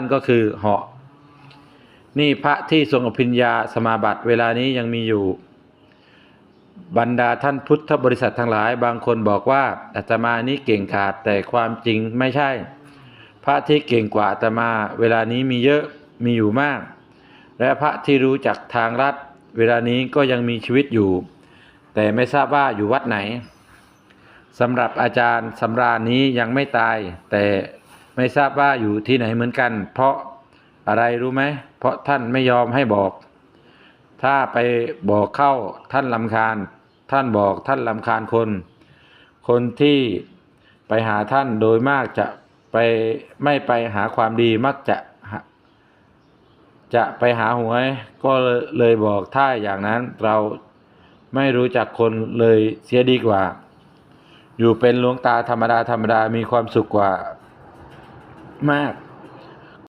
นั่นก็คือเหาะ นี่พระที่ทรงอภิญญาสมาบัติเวลานี้ยังมีอยู่ บรรดาท่านพุทธบริษัททั้งหลาย บางคนบอกว่าอาตมานี้เก่งขาดแต่ความจริงไม่ใช่ พระที่เก่งกว่าอาตมาเวลานี้มีเยอะมีอยู่มาก และพระที่รู้จักทางลัดเวลานี้ก็ยังมีชีวิตอยู่ แต่ไม่ทราบว่าอยู่วัดไหนสำหรับอาจารย์สำราญนี้ยังไม่ตาย แต่ ไม่ทราบว่าอยู่ที่ไหนเหมือนกัน เพราะอะไรรู้ไหมเพราะท่านไม่ยอมให้บอก ถ้าไปบอกเข้าท่านลำคาญ ท่านบอกท่านลำคาญคน คนที่ไปหาท่านโดยมากจะไปไม่ไปหาความดีมักจะจะไปหาหวย ก็เลยบอกถ้าอย่างนั้นเราไม่รู้จักคนเลยเสียดีกว่า อยู่เป็นหลวงตาธรรมดาธรรมดามีความสุขกว่า มาก